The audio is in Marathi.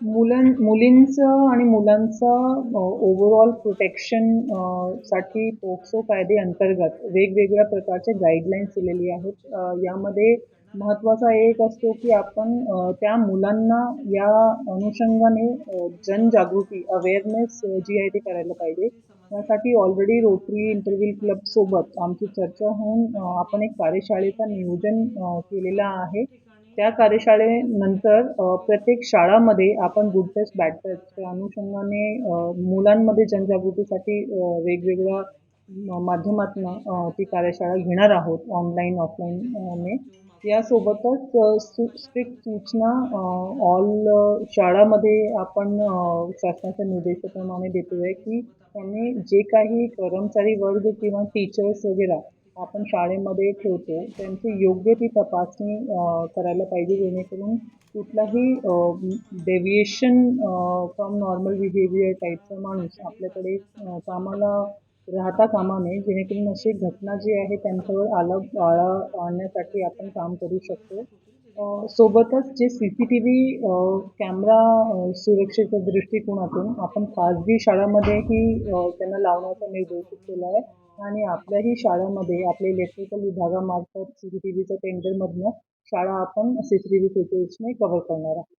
मुलां मुलींचं आणि मुलांचं ओव्हरऑल प्रोटेक्शनसाठी पोक्सो कायदे अंतर्गत वेगवेगळ्या प्रकारचे गाईडलाईन्स दिलेली आहेत. यामध्ये महत्त्वाचा एक असतो की आपण त्या मुलांना या अनुषंगाने जनजागृती अवेअरनेस जी आहे ती करायला पाहिजे. त्यासाठी ऑलरेडी रोटरी इंटरव्ह्यू क्लबसोबत आमची चर्चा होऊन आपण एक कार्यशाळेचं नियोजन केलेला केलेलं आहे. त्या कार्यशाळेनंतर प्रत्येक शाळामध्ये आपण गुड टच बॅड टच त्या अनुषंगाने मुलांमध्ये जनजागृतीसाठी वेगवेगळ्या माध्यमातून ती कार्यशाळा घेणार आहोत ऑनलाईन ऑफलाईनने यासोबतच स्ट्रिक्ट सूचना ऑल शाळामध्ये आपण शासनाच्या निर्देशाप्रमाणे देतो आहे की त्यांनी जे काही कर्मचारी वर्ग किंवा टीचर्स वगैरे आपण शाळेमध्ये ठेवतो त्यांची योग्य ती तपासणी करायला पाहिजे जेणेकरून कुठलाही डेव्हिएशन फ्रॉम नॉर्मल बिहेवियर टाईपचा माणूस आपल्याकडे कामाला राहता कामा नये जेणेकरून अशी घटना जी आहे त्यांच्यावर आला आळा आणण्यासाठी आपण काम करू शकतो. सोबतच जे C C T V camera सुरक्षेच्या दृष्टिकोनातून आपण खाजगी शाळामध्येही त्यांना लावण्याचा निर्देश केला आहे. आणि आपल्याही शाळेमध्ये आपल्या इलेक्ट्रिकल विभागामार्फत सी सी टी व्हीच्या टेंडरमधनं शाळा आपण सी सी टी व्ही फुटेजने कव्हर करणार आहोत.